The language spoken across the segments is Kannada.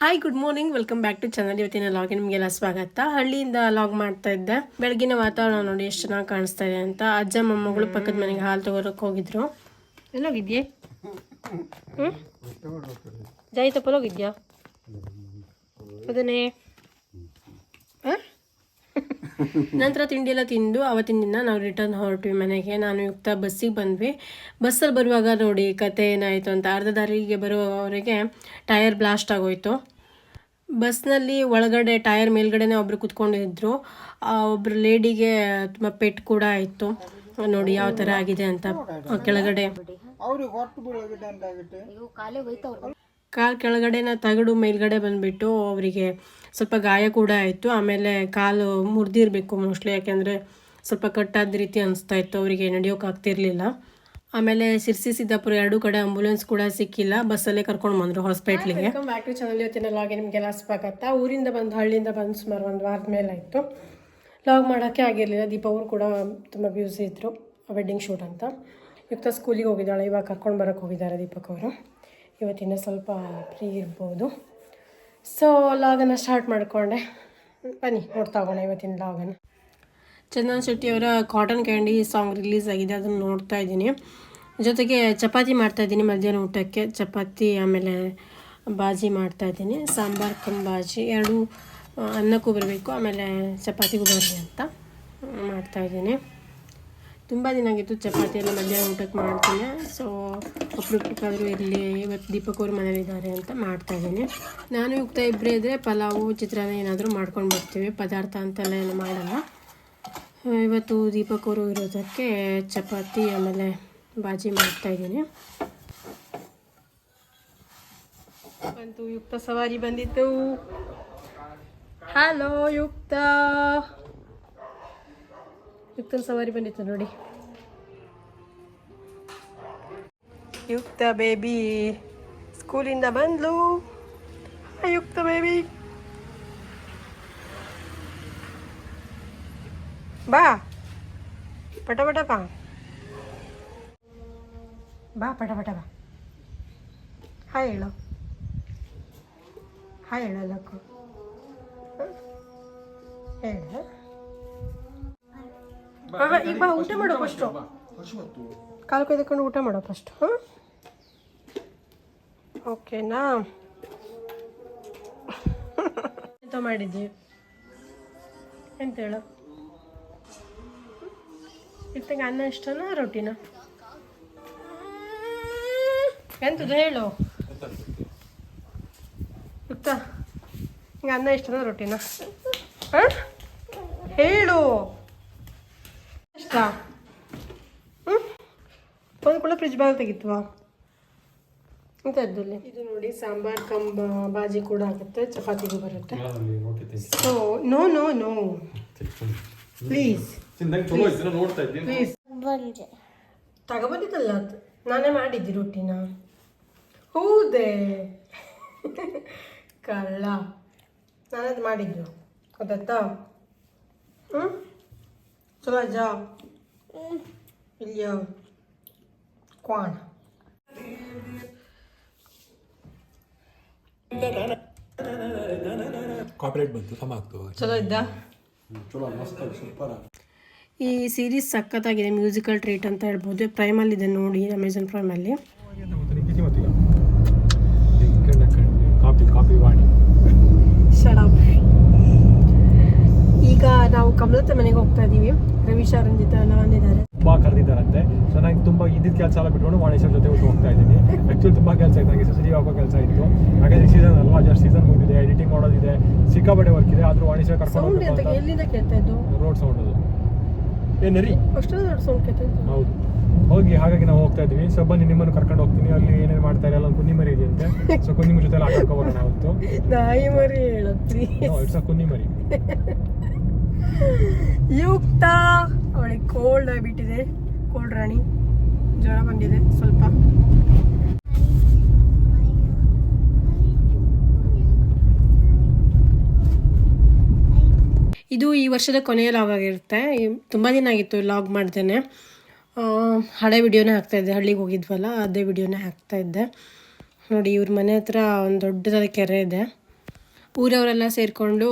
Hi good morning welcome back to channel ಇವತ್ತಿನ ಲಾಗ್ ನಿಮಗೆಲ್ಲ ಸ್ವಾಗತ ಹಳ್ಳಿಯಿಂದ ಲಾಗ್ ಮಾಡ್ತಾ ಇದ್ದೆ. ಬೆಳಗಿನ ವಾತಾವರಣ ನೋಡಿ ಎಷ್ಟು ಚೆನ್ನಾಗಿ ಕಾಣಿಸ್ತಾ ಇದೆ ಅಂತ. ಅಜ್ಜ ಮೊಮ್ಮಗಳು ಪಕ್ಕದ ಮನೆಗೆ ಹಾಲು ತಗೋರಕ್ಕೆ ಹೋಗಿದ್ರು. ಎಲ್ಲೋಗಿದ್ಯೆ? ಹ್ಞೂ ಜೈ ತಪ್ಪಲ್ಲೋಗಿದ್ಯಾ ಅದನ್ನೇ? ನಂತರ ತಿಂಡಿ ಎಲ್ಲ ತಿಂದು ಅವತ್ತಿನ ದಿನ ನಾವು ರಿಟರ್ನ್ ಹೊರಟ್ವಿ ಮನೆಗೆ. ನಾನು ಯುಕ್ತ ಬಸ್ಸಿಗೆ ಬಂದ್ವಿ. ಬಸ್ಸಲ್ಲಿ ಬರುವಾಗ ನೋಡಿ ಕತೆ ಏನಾಯಿತು ಅಂತ. ಅರ್ಧ ದಾರಿಗೆ ಬರುವವರೆಗೆ ಟೈರ್ ಬ್ಲಾಸ್ಟ್ ಆಗೋಯ್ತು. ಬಸ್ನಲ್ಲಿ ಒಳಗಡೆ ಟೈರ್ ಮೇಲ್ಗಡೆನೇ ಒಬ್ರು ಕುತ್ಕೊಂಡಿದ್ರು. ಆ ಒಬ್ರು ಲೇಡಿಗೆ ತುಂಬ ಪೆಟ್ಟು ಕೂಡ ಆಯಿತು. ನೋಡಿ ಯಾವ ಥರ ಆಗಿದೆ ಅಂತ. ಕೆಳಗಡೆ. ಕಾಲು ಕೆಳಗಡೆನ ತಗಡು, ಮೇಲ್ಗಡೆ ಬಂದುಬಿಟ್ಟು ಅವರಿಗೆ ಸ್ವಲ್ಪ ಗಾಯ ಕೂಡ ಆಯಿತು. ಆಮೇಲೆ ಕಾಲು ಮುರಿದಿರಬೇಕು ಮೋಸ್ಟ್ಲಿ ಯಾಕೆಂದರೆ ಸ್ವಲ್ಪ ಕಟ್ಟಾದ ರೀತಿ ಅನಿಸ್ತಾ ಇತ್ತು. ಅವರಿಗೆ ನಡೆಯೋಕ್ಕಾಗ್ತಿರ್ಲಿಲ್ಲ ಆಮೇಲೆ ಸಿರ್ಸಿ ಸಿದ್ದಾಪುರ ಎರಡೂ ಕಡೆ ಆಂಬುಲೆನ್ಸ್ ಕೂಡ ಸಿಕ್ಕಿಲ್ಲ. ಬಸ್ಸಲ್ಲೇ ಕರ್ಕೊಂಡು ಬಂದರು ಹಾಸ್ಪಿಟ್ಲಿಗೆ ಬ್ಯಾಕ್ ಟು ಚಾನಲ್ ಇವತ್ತಿನ ನಿಮಗೆಲ್ಲ ಸ್ವಾಗತ. ಊರಿಂದ ಬಂದು, ಹಳ್ಳಿಯಿಂದ ಬಂದು ಸುಮಾರು ಒಂದು ವಾರದ ಮೇಲೆ ಆಯಿತು. ಲಾಗ್ ಮಾಡೋಕ್ಕೆ ಆಗಿರಲಿಲ್ಲ. ದೀಪ ಅವರು ಕೂಡ ತುಂಬ ಬ್ಯೂಸಿ ಇದ್ದರು ವೆಡ್ಡಿಂಗ್ ಶೂಟ್ ಅಂತ. ಯುಕ್ತ ಸ್ಕೂಲಿಗೆ ಹೋಗಿದ್ದಾಳೆ. ಇವಾಗ ಕರ್ಕೊಂಡು ಬರೋಕ್ಕೆ ಹೋಗಿದ್ದಾರೆ ದೀಪಕ್ ಅವರು. ಇವತ್ತಿನ ಸ್ವಲ್ಪ ಫ್ರೀ ಇರ್ಬೋದು. ಸೊ ಲಾಗನ್ನು ಸ್ಟಾರ್ಟ್ ಮಾಡಿಕೊಂಡೆ. ಬನ್ನಿ, ನೋಡ್ತಾ ಹೋಗೋಣ ಇವತ್ತಿನ ಲಾಗನ್ನು ಚಂದನ್ ಶೆಟ್ಟಿ ಅವರ ಕಾಟನ್ ಕ್ಯಾಂಡಿ ಸಾಂಗ್ ರಿಲೀಸ್ ಆಗಿದೆ, ಅದನ್ನು ನೋಡ್ತಾ ಇದ್ದೀನಿ. ಜೊತೆಗೆ ಚಪಾತಿ ಮಾಡ್ತಾ ಇದ್ದೀನಿ ಮಧ್ಯಾಹ್ನ ಊಟಕ್ಕೆ. ಚಪಾತಿ, ಆಮೇಲೆ ಬಾಜಿ ಮಾಡ್ತಾ ಇದ್ದೀನಿ. ಸಾಂಬಾರ್, ಕಮ್ ಬಾಜಿ, ಎರಡು ಅನ್ನಕ್ಕೂ ಬರಬೇಕು, ಆಮೇಲೆ ಚಪಾತಿಗೂ ಬರಲಿ ಅಂತ ಮಾಡ್ತಾ ಇದ್ದೀನಿ. ತುಂಬ ದಿನ ಆಗಿತ್ತು ಚಪಾತಿ ಎಲ್ಲ ಮಧ್ಯಾಹ್ನ ಊಟಕ್ಕೆ ಮಾಡ್ತೀನಿ. ಸೊ ಒಬ್ರೊಬ್ರಿಗಾದರೂ ಇರಲಿ, ಇವತ್ತು ದೀಪಕ್ ಅವ್ರ ಮನೇಲಿದ್ದಾರೆ ಅಂತ ಮಾಡ್ತಾ ಇದ್ದೀನಿ. ನಾನು ಯುಕ್ತ ಇಬ್ಬರೇ ಇದ್ದರೆ ಪಲಾವು, ಚಿತ್ರಾನ್ನ ಏನಾದರೂ ಮಾಡ್ಕೊಂಡು ಬರ್ತೀವಿ. ಪದಾರ್ಥ ಅಂತೆಲ್ಲ ಏನು ಮಾಡಲ್ಲ. ಇವತ್ತು ದೀಪಕ್ ಅವರು ಇರೋದಕ್ಕೆ ಚಪಾತಿ, ಆಮೇಲೆ ಬಾಜಿ ಮಾಡ್ತಾ ಇದ್ದೀನಿ. ಬಂತು, ಯುಕ್ತ ಸವಾರಿ ಬಂದಿತ್ತು. ಹಲೋ ಯುಕ್ತ. ಯುಕ್ತನ ಸವಾರಿ ಬಂದಿತ್ತು ನೋಡಿ. ಯುಕ್ತ ಬೇಬಿ. ಸ್ಕೂಲಿಂದ ಬಂದ್ಲು. ಯುಕ್ತ ಬೇಬಿ. ಬಾ. ಪಟ ಪಟ ಬಾ. ಬಾ ಪಟ ಪಟ ಬಾ. ಹಾಯ್ ಹೇಳು. ಹಾಯ್ ಹೇಳು ಅದಕ್ಕೂ ಹೇಳ ಈಗ ಬಾ ಊಟ ಮಾಡೋ ಫಸ್ಟು. ಕಾಲು ಕೊಯ್ದುಕೊಂಡು ಊಟ ಮಾಡೋ ಫಸ್ಟ್ ಹಾಂ. ಓಕೆನಾ ಎಂತ ಮಾಡಿದ್ವಿ ಎಂತ ಹೇಳು? ಇತ್ತಂಗೆ ಅನ್ನ ಇಷ್ಟನಾ ರೊಟ್ಟಿನ? ಎಂತದ್ದು ಹೇಳು? ಯುಕ್ತ ಹಿಂಗೆ ಅನ್ನ ಇಷ್ಟನಾ ರೊಟ್ಟಿನ? ಹಾಂ? ಹೇಳು. ಇಷ್ಟ ಹ್ಞೂ ಒಂದು ಕೂಡ ಫ್ರಿಜ್ ಬಾಲ್ ತೆಗಿತ್ವಾ? ಇಂಥದ್ದಲ್ಲಿ ಇದು ನೋಡಿ ಸಾಂಬಾರ್ ಕಂಬ ಬಾಜಿ ಕೂಡ ಆಗುತ್ತೆ ಚಪಾತಿಗೂ ಬರುತ್ತೆ. So no no no please ಚಲೋ ಐತಿ ನೋಡ್ತಾ ಇದ್ದೀನಿ. ಪ್ಲೀಸ್ ತಗೊಬಂದಿದ್ದಲ್ಲ ಅದು? ನಾನೇ ಮಾಡಿದ್ದೆ ರೊಟ್ಟಿನ. ಹೌದೇ? ಕಳ್ಳ. ನಾನದು ಮಾಡಿದ್ದು. ಗೊತ್ತಾಯ್ತಾ? ಹ್ಞೂ ಚಲೋ ಜಾ ಇಲ್ಲಿಯ? ಕ್ವಾಣ. ಕಾಪರೇಟ್ ಬಂತು ಸಮ ಆಗ್ತದೆ ಚಲೋ ಇದ್ದ? ಚಲೋ ಮಸ್ತ್ ಸೂಪರ್ ಈ ಸೀರೀಸ್ ಸಖತ್ತಾಗಿದೆ ಮ್ಯೂಸಿಕಲ್ ಟ್ರೀಟ್ ಅಂತ ಹೇಳ್ಬೋದು. ಪ್ರೈಮಲ್ಲಿದೆ ನೋಡಿ ಅಮೆಝಾನ್ ಪ್ರೈಮಲ್ಲಿ ಈಗ ನಾವು ಕಮಲತ್ತ ಮನೆಗೆ ಹೋಗ್ತಾ ಇದ್ದೀವಿ ರವಿಶಾ ರಂಜಿತ ಎಲ್ಲ ಬಂದಿದ್ದಾರೆ ತುಂಬಾ ಕರೆದಿದ್ದಾರಂತೆ. ಸೊ ನಂಗೆ ತುಂಬಾ ಇದ್ದಿದ್ದ ಕೆಲಸ ಎಲ್ಲ ಬಿಟ್ಕೊಂಡು ವಾಣಿಶ್ವರ ಜೊತೆ ಬಿಟ್ಟು ಹೋಗ್ತಾ ಇದ್ದೀನಿ. ಆಕ್ಚುಲಿ ತುಂಬಾ ಕೆಲಸ ಇತ್ತು ನನಗೆ ಸರಿ ಹಾಕೋ ಕೆಲಸ ಇತ್ತು. ಹಾಗಾದ್ರೆ ಸೀಸನ್ ಅಲ್ವಾ ಜಸ್ಟ್ ಸೀಸನ್ ಮುಗಿದಿದೆ ಎಡಿಟಿಂಗ್ ಮಾಡೋದಿದೆ ಸಿಕ್ಕಾಪಟ್ಟೆ ವರ್ಕ್ ಇದೆ ಆದ್ರೂ ವಾಣೇಶ್ವರ ಕರ್ಕೊಂಡು ರೋಡ್ ಸೌಂಡ್ ಅದು. ಏನರಿ ಹೌದು. ಹೋಗಿ ಹಾಗಾಗಿ ನಾವು ಹೋಗ್ತಾ ಇದ್ವಿ. ಸೊ ಬನ್ನಿ ನಿಮ್ಮನ್ನು ಕರ್ಕೊಂಡು ಹೋಗ್ತೀನಿ. ಅಲ್ಲಿ ಏನೇನು ಮಾಡ್ತಾ ಇರಲ್ಲ ಕುನ್ನಿ ಮರಿ ಇದೆಯಂತೆ. ಸೊ ಕುನ್ನಿಮರಿ ಜೊತೆ ಎಲ್ಲ ಆಟ ಹೋಗೋಣ ಅವತ್ತು. ನಾಯಿ ಮರಿ ಹೇಳು ಪ್ಲೀಸ್ ಇಟ್ಸ್ ಅ ಕುನ್ನಿಮರಿ. ಯುಕ್ತ ಅವಳಿಗೆ ಕೋಲ್ಡ್ ಆಗಿಬಿಟ್ಟಿದೆ. ಕೋಲ್ಡ್ ರಾಣಿ. ಜ್ವರ ಬಂದಿದೆ ಸ್ವಲ್ಪ. ಇದು ಈ ವರ್ಷದ ಕೊನೆಯ ಲಾಗ್ ಆಗಿರುತ್ತೆ. ತುಂಬ ದಿನ ಆಗಿತ್ತು ಲಾಗ್ ಮಾಡ್ತೇನೆ ಹಳೆ ವಿಡಿಯೋನೇ ಹಾಕ್ತಾಯಿದ್ದೆ ಹಳ್ಳಿಗೆ ಹೋಗಿದ್ವಲ್ಲ, ಅದೇ ವಿಡಿಯೋನೇ ಹಾಕ್ತಾಯಿದ್ದೆ ನೋಡಿ, ಇವ್ರ ಮನೆ ಹತ್ರ ಒಂದು ದೊಡ್ಡದಾದ ಕೆರೆ ಇದೆ. ಊರವರೆಲ್ಲ ಸೇರಿಕೊಂಡು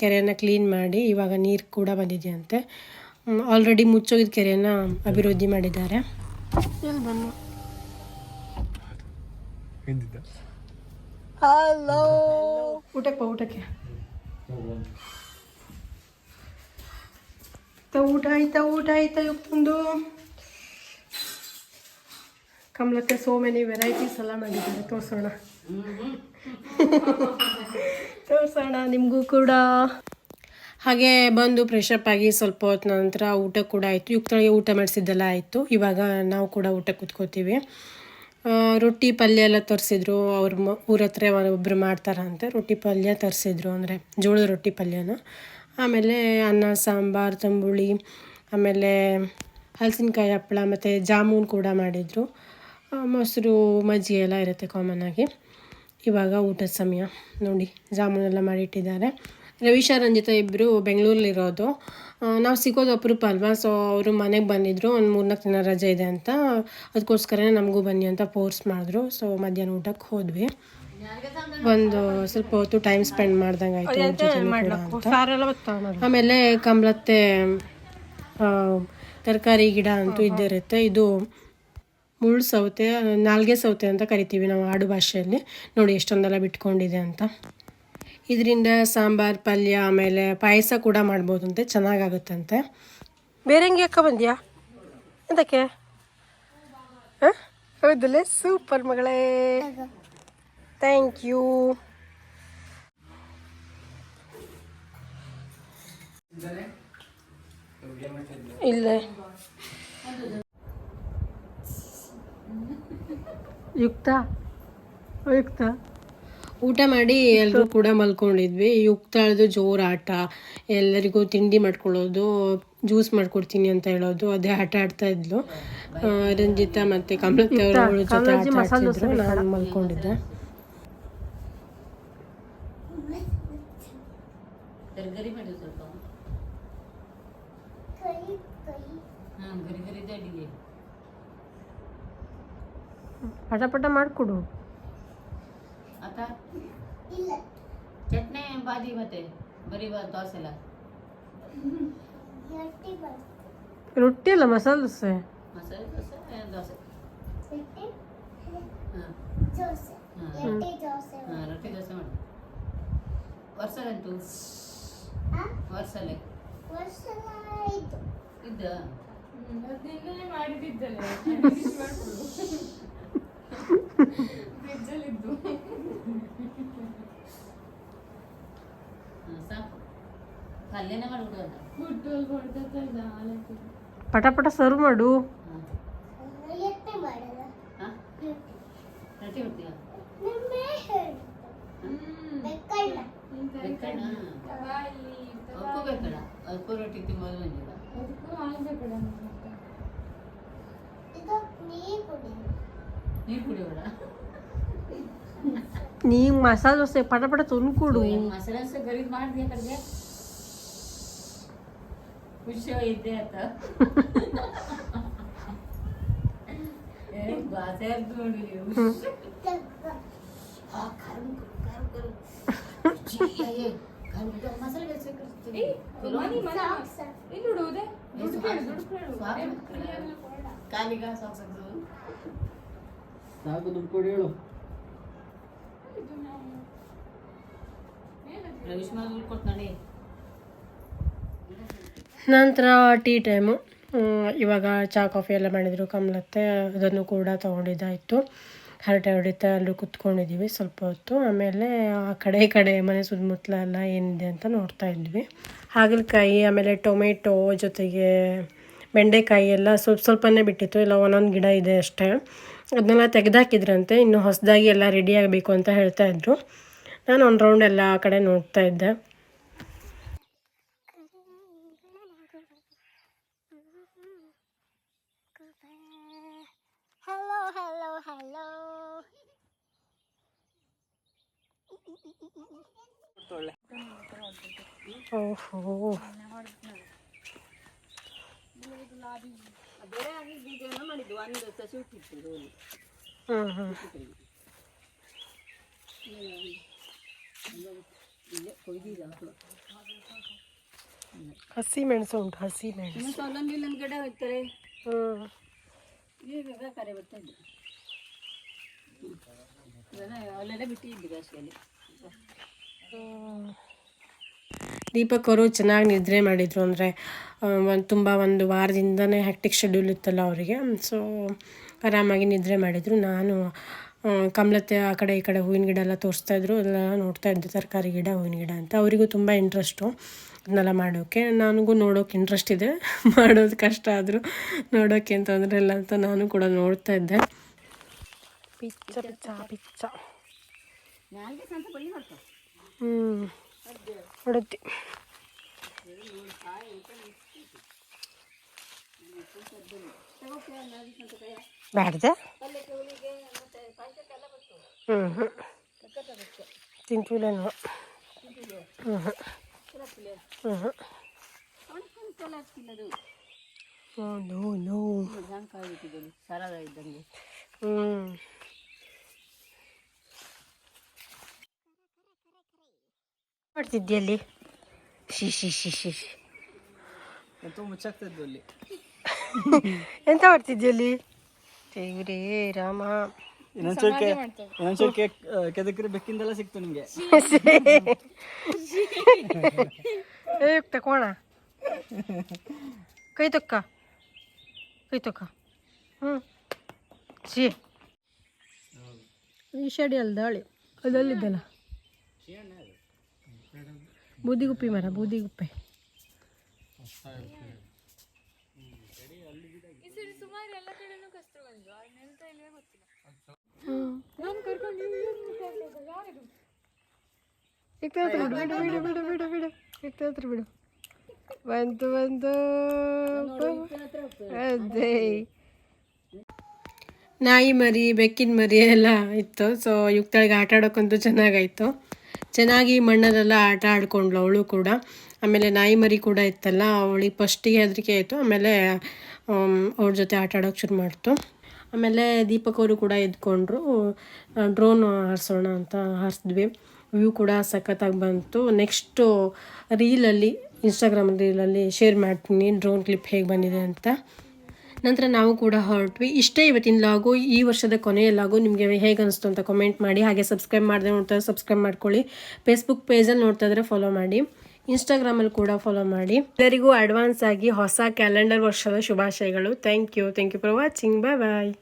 ಕೆರೆಯನ್ನು ಕ್ಲೀನ್ ಮಾಡಿ ಇವಾಗ ನೀರು ಕೂಡ ಬಂದಿದೆಯಂತೆ. ಆಲ್ರೆಡಿ ಮುಚ್ಚೋಗಿದ ಕೆರೆಯನ್ನು ಅಭಿವೃದ್ಧಿ ಮಾಡಿದ್ದಾರೆ. ಹಲೋ ಊಟಕ್ಕೆ ಊಟ ಆಯ್ತಾ ಊಟ ಆಯ್ತಾ ಇವತ್ತೊಂದು? ಕಮಲಕ್ಕೆ ಸೋ ಮೆನಿ ವೆರೈಟೀಸ್ ಎಲ್ಲ ಮಾಡಿದ್ದಾರೆ. ತೋರಿಸೋಣ. ತೋರಿಸೋಣ ನಿಮಗೂ ಕೂಡ. ಹಾಗೆ ಬಂದು ಫ್ರೆಶಪ್ ಆಗಿ ಸ್ವಲ್ಪ ಹೊತ್ತು ನಂತರ ಊಟ ಕೂಡ ಆಯಿತು. ಯುಕ್ತಳಿಗೆ ಊಟ ಮಾಡಿಸಿದ್ದೆಲ್ಲ ಆಯಿತು. ಇವಾಗ ನಾವು ಕೂಡ ಊಟ ಕೂತ್ಕೋತೀವಿ ರೊಟ್ಟಿ ಪಲ್ಯ ಎಲ್ಲ ತರಿಸಿದ್ರು. ಅವ್ರ ಊರ ಹತ್ರ ಒಬ್ಬರು ಮಾಡ್ತಾರಂತೆ ರೊಟ್ಟಿ ಪಲ್ಯ ತರಿಸಿದ್ರು ಅಂದರೆ ಜೋಳದ ರೊಟ್ಟಿ ಪಲ್ಯನ. ಆಮೇಲೆ ಅನ್ನ, ಸಾಂಬಾರು, ತಂಬುಳಿ, ಆಮೇಲೆ ಹಲಸಿನಕಾಯಿ ಹಪ್ಪಳ ಮತ್ತು ಜಾಮೂನ್ ಕೂಡ ಮಾಡಿದರು. ಮೊಸರು, ಮಜ್ಜಿಗೆ ಎಲ್ಲ ಇರುತ್ತೆ ಕಾಮನ್ ಆಗಿ. ಇವಾಗ ಊಟದ ಸಮಯ. ನೋಡಿ, ಜಾಮೂನೆಲ್ಲ ಮಾಡಿಟ್ಟಿದ್ದಾರೆ. ರವೀಶ ರಂಜಿತ ಇಬ್ಬರು ಬೆಂಗಳೂರಲ್ಲಿರೋದು. ನಾವು ಸಿಗೋದು ಅಪರೂಪ ಅಲ್ವಾ? ಸೊ ಅವರು ಮನೆಗೆ ಬಂದಿದ್ದರು ಒಂದು ಮೂರ್ನಾಲ್ಕು ದಿನ ರಜೆ ಇದೆ ಅಂತ. ಅದಕ್ಕೋಸ್ಕರನೇ ನಮಗೂ ಬನ್ನಿ ಅಂತ ಫೋರ್ಸ್ ಮಾಡಿದ್ರು. ಸೊ ಮಧ್ಯಾಹ್ನ ಊಟಕ್ಕೆ ಹೋದ್ವಿ. ಒಂದು ಸ್ವಲ್ಪ ಹೊತ್ತು ಟೈಮ್ ಸ್ಪೆಂಡ್ ಮಾಡ್ದಂಗೆ ಆಯಿತು ಆಮೇಲೆ ಕಂಬ್ಲತ್ತೆ ತರಕಾರಿ ಗಿಡ ಅಂತೂ ಇದ್ದೇ ಇರುತ್ತೆ. ಇದು ಮುಳ್ಳು ಸೌತೆ ನಾಲ್ಗೆ ಸೌತೆ ಅಂತ ಕರಿತೀವಿ ನಾವು ಆಡು ಭಾಷೆಯಲ್ಲಿ ನೋಡಿ ಎಷ್ಟೊಂದೆಲ್ಲ ಬಿಟ್ಕೊಂಡಿದೆ ಅಂತ. ಇದರಿಂದ ಸಾಂಬಾರು ಪಲ್ಯ ಆಮೇಲೆ ಪಾಯಸ ಕೂಡ ಮಾಡ್ಬೋದಂತೆ ಚೆನ್ನಾಗಾಗುತ್ತಂತೆ. ಬೇರೆ ಹೆಂಗೆ ಅಕ್ಕ ಬಂದ್ಯಾ? ಹಾಂ? ಹೌದಲ್ಲೇ? ಸೂಪರ್ ಮಗಳೇ. ಥ್ಯಾಂಕ್ ಯು ಇಲ್ಲೇ. ಯುಕ್ತ? ಯುಕ್ತ? ಊಟ ಮಾಡಿ ಎಲ್ಲರೂ ಕೂಡ ಮಲ್ಕೊಂಡಿದ್ವಿ. ಯುಕ್ತಾಳ್ದು ಜೋರಾಟ ಆಟ ಎಲ್ಲರಿಗೂ ತಿಂಡಿ ಮಾಡ್ಕೊಳ್ಳೋದು ಜ್ಯೂಸ್ ಮಾಡ್ಕೊಡ್ತೀನಿ ಅಂತ ಹೇಳೋದು ಅದೇ ಆಟ ಆಡ್ತಾ ಇದ್ಲು. ಆ, ರಂಜಿತಾ ಮತ್ತೆ ಕಮಲತ್ ಅವರ ಜೊತೆ ಆಟ ಆಡ್ತಿದ್ರು. ನಾನು ಮಲ್ಕೊಂಡಿದ್ದೆ. ಪಟ ಪಟ ಮಾಡಿಕೊಡು. ಆತ ಚಟ್ನಿ ಬಾದಿ ಮತ್ತೆ ಬರೀ ಬಾ ದೋಸೆ ಎಲ್ಲ ರೊಟ್ಟಿ ಅಲ್ಲ ಮಸಾಲೆ ದೋಸೆ ಮಸಾಲೆ ದೋಸೆ ಏನ್ ದೋಸೆ ಹಾಂ ಹಾಂ ರೊಟ್ಟಿ ದೋಸೆ ಮಾಡಿ ವರ್ಷಲಂತೂ ವರ್ಷಲೆ ಇದ್ದ ಹಾಂ ಸಾಕು ಪಲ್ಯನೇ ಮಾಡ್ಬಿಡೋದ ಪಟ ಪಟ ಸರ್ವ್ ಮಾಡು ಹಾಂ ಹಾಂ ರೊಟ್ಟಿ ಹೊಡ್ತೀಯ ಬೆಕ್ಕಣ್ಣ ಅಪ್ಪು ಬೇಕಣ್ಣ ಅಪ್ಪು ರೊಟ್ಟಿ ತಿನ್ನೋದು ಬಂದಿಲ್ಲ ನೀರು ಕುಡಿಯೋಣ ನೀ ಮಸಾಲೆ ದೋಸೆ ಪಟ ಪಟ ತಂದು ಕೊಡು ಮಸಾಲೆ ದೋಸೆ ಗರೀಬ್ ಮಾಡಿದ್ಯಾ ಕಡೆಗೆ ಖುಷಿ ಇದ್ದೆ ಆತ ಏ ಬಾಸೆ ಅರ್ದು ನೋಡಿ ನೀವು ಆ, ಖಾರ ಮುಕ್ಕು, ಖಾರ ಖಾರ. ಛೀ, ಅಯ್ಯೇ, ಖಾರ ಮುಕ್ಕು, ಮಸಾಲೆ ದೋಸೆ ಕಲಿಸ್ತೀನಿ. ಏ, ಸ್ವಾಮಿ, ಕಾಲಿಗ ಸಾಕ್ಸ್ ಹಾಕ್ಸೋದು. ಸಾಕು ದುಡ್ಡು ಕೊಡಿ ಹೇಳು ರವಿಶ್ಮಾ ದುಡ್ಡು ಕೊಡ್ತಾನೆ ನಂತರ ಟೀ ಟೈಮು. ಇವಾಗ ಚಹಾ ಕಾಫಿ ಎಲ್ಲ ಮಾಡಿದರು ಕಮಲತ್ತೆ. ಅದನ್ನು ಕೂಡ ತೊಗೊಂಡಿದ್ದಾಯಿತು. ಹರಟೆ ಹೊಡಿತಾ ಎಲ್ಲರೂ ಕುತ್ಕೊಂಡಿದ್ದೀವಿ ಸ್ವಲ್ಪ ಹೊತ್ತು. ಆಮೇಲೆ ಆ ಕಡೆ ಕಡೆ ಮನೆ ಸುತ್ತಮುತ್ತಲ ಎಲ್ಲ ಏನಿದೆ ಅಂತ ನೋಡ್ತಾ ಇದ್ವಿ. ಹಾಗಲಕಾಯಿ, ಆಮೇಲೆ ಟೊಮೆಟೊ ಜೊತೆಗೆ ಬೆಂಡೆಕಾಯಿ ಎಲ್ಲ ಸ್ವಲ್ಪ ಸ್ವಲ್ಪನೇ ಬಿಟ್ಟಿತ್ತು. ಇಲ್ಲ, ಒಂದೊಂದು ಗಿಡ ಇದೆ ಅಷ್ಟೇ. ಅದನ್ನೆಲ್ಲ ತೆಗೆದಾಕಿದ್ರಂತೆ ಇನ್ನು ಹೊಸದಾಗಿ ಎಲ್ಲ ರೆಡಿ ಆಗಬೇಕು ಅಂತ ಹೇಳ್ತಾ ಇದ್ರು. ನಾನು ಒಂದು ರೌಂಡ್ ಎಲ್ಲ ಆ ಕಡೆ ನೋಡ್ತಾ ಇದ್ದೆ. ಓಹೋ. ಹಸಿ ಮೆಣಸು ಉಂಟು ಹಸಿ ಮೆಣಸು. ಮತ್ತೆ ಅಲ್ಲೊಂದು ಇಲ್ಲೊಂದು ಗಿಡ ಹೋಗ್ತಾರೆ. ಹ್ಞೂ ಈಗ ಕರೆ ಬರ್ತಾ ಇದ್ದು ಅದೆಲ್ಲ ಅಲ್ಲೆಲ್ಲ ಬಿಟ್ಟಿದ್ದು ಬೇಸಿಗೆಯಲ್ಲಿ ದೀಪಕ್ ಅವರು ಚೆನ್ನಾಗಿ ನಿದ್ರೆ ಮಾಡಿದರು ಅಂದರೆ ಒಂದು ತುಂಬ ಒಂದು ವಾರದಿಂದನೇ ಹ್ಯಾಕ್ಟಿಕ್ ಶೆಡ್ಯೂಲ್ ಇತ್ತಲ್ಲ ಅವರಿಗೆ. ಸೊ ಆರಾಮಾಗಿ ನಿದ್ರೆ ಮಾಡಿದರು. ನಾನು ಕಮಲತೆ ಕಮಲತ್ತೆ ಆ ಕಡೆ ಈ ಕಡೆ ಹೂವಿನ ಗಿಡ ಎಲ್ಲ ತೋರಿಸ್ತಾ ಇದ್ದರು ಎಲ್ಲ ನೋಡ್ತಾ ಇದ್ದೆ ತರಕಾರಿ ಗಿಡ ಹೂವಿನ ಗಿಡ ಅಂತ. ಅವರಿಗೂ ತುಂಬ ಇಂಟ್ರೆಸ್ಟು ಅದನ್ನೆಲ್ಲ ಮಾಡೋಕ್ಕೆ ನನಗೂ ನೋಡೋಕೆ ಇಂಟ್ರೆಸ್ಟ್ ಇದೆ. ಮಾಡೋದು ಕಷ್ಟ ಆದರೂ ನೋಡೋಕ್ಕೆ ಅಂತ ಎಲ್ಲ ಅಂತ ನಾನು ಕೂಡ ನೋಡ್ತಾ ಇದ್ದೆ. ಪಿಚ್ಚ ಪಿಚ್ಚ ಪಿಚ್ಚ ಹ್ಞೂ ಹೊಡತಿ ಬ್ಯಾಡ್ದೆ? ಹ್ಞೂ ಹ್ಞೂ ತಿಂತೀವಿಲ್ಲೇನೋ ಹ್ಞೂ ಹ್ಞೂ ಹ್ಞೂ ಹ್ಞೂ ಹ್ಞೂ ನೋ ನೋ. ಹ್ಞೂ ಮಾಡ್ತಿದ್ಯಲ್ಲಿ ಶಿ ಶಿ ಶಿ ಶಿ ಶಿ. ತುಂಬ ಮುಚ್ಚಾಗ್ತದ್ದು ಅಲ್ಲಿ? ಎಂತ ಮಾಡ್ತಿದ್ಯಲ್ಲಿ ದೇವ್ರೇ ರಾಮ. ಇನ್ನೊಂದ್ಸರಿ ಕೇಕ್ ಕೆದಕ್ರೆ ಬೆಕ್ಕಿಂದೆಲ್ಲ ಸಿಕ್ತು ನಿಮಗೆ. ಏ ತಕೋಣ. ಕೈ ತೊಕ್ಕ. ಕೈ ತೊಕ್ಕ. ಹ್ಞೂ ಸಿ ಈ ಶಡಿ ಅಲ್ದಾಳಿ ಅದಲ್ಲಿದ್ದಲ್ಲ ಬೂದಿಗುಪ್ಪಿ ಮರ ಬೂದಿಗುಪ್ಪೆ. ಬಿಡು ಬಿಡು ಬಿಡು ಬಿಡು ಬಿಡು ಇಕ್ತ ಹತ್ರ ಬಿಡು. ಬಂತು ಬಂತು. ಅದೇ. ನಾಯಿ ಮರಿ ಬೆಕ್ಕಿನ ಮರಿ ಎಲ್ಲ ಇತ್ತು. ಸೊ ಯುಕ್ತಳಿಗೆ ಆಟ ಆಡೋಕ್ಕಂತೂ ಚೆನ್ನಾಗಾಯಿತು. ಚೆನ್ನಾಗಿ ಮಣ್ಣಲ್ಲೆಲ್ಲ ಆಟ ಆಡ್ಕೊಂಡ್ಳು ಅವಳು ಕೂಡ. ಆಮೇಲೆ ನಾಯಿ ಮರಿ ಕೂಡ ಇತ್ತಲ್ಲ, ಅವಳಿಗೆ ಫಸ್ಟಿಗೆ ಹೆದರಿಕೆ ಆಯಿತು, ಆಮೇಲೆ ಅವ್ರ ಜೊತೆ ಆಟ ಆಡೋಕ್ಕೆ ಶುರು ಮಾಡ್ತು. ಆಮೇಲೆ ದೀಪಕ್ ಅವರು ಕೂಡ ಎದ್ಕೊಂಡ್ರು. ಡ್ರೋನ್ ಹಾರಿಸೋಣ ಅಂತ ಹಾರಿಸಿದ್ವಿ. ವ್ಯೂ ಕೂಡ ಸಖತ್ತಾಗಿ ಬಂತು. ನೆಕ್ಸ್ಟು ರೀಲಲ್ಲಿ ಇನ್ಸ್ಟಾಗ್ರಾಮ್ ರೀಲಲ್ಲಿ ಶೇರ್ ಮಾಡ್ತೀನಿ ಡ್ರೋನ್ ಕ್ಲಿಪ್ ಹೇಗೆ ಬಂದಿದೆ ಅಂತ. ನಂತರ ನಾವು ಕೂಡ ಹೊರಟ್ವಿ. ಇಷ್ಟೇ ಇವತ್ತಿನ ಲಾಗು ಈ ವರ್ಷದ ಕೊನೆಯ ಲಾಗು ನಿಮಗೆ ಹೇಗೆ ಅನಿಸ್ತು ಅಂತ ಕಮೆಂಟ್ ಮಾಡಿ, ಹಾಗೆ ಸಬ್ಸ್ಕ್ರೈಬ್ ಮಾಡದೆ ನೋಡ್ತಾ ಸಬ್ಸ್ಕ್ರೈಬ್ ಮಾಡ್ಕೊಳ್ಳಿ. ಫೇಸ್ಬುಕ್ ಪೇಜಲ್ಲಿ ನೋಡ್ತಾ ಇದ್ರೆ ಫಾಲೋ ಮಾಡಿ. ಇನ್ಸ್ಟಾಗ್ರಾಮಲ್ಲಿ ಕೂಡ ಫಾಲೋ ಮಾಡಿ. ಎಲ್ಲರಿಗೂ ಅಡ್ವಾನ್ಸ್ ಆಗಿ ಹೊಸ ಕ್ಯಾಲೆಂಡರ್ ವರ್ಷದ ಶುಭಾಶಯಗಳು. Thank you thank you for watching bye bye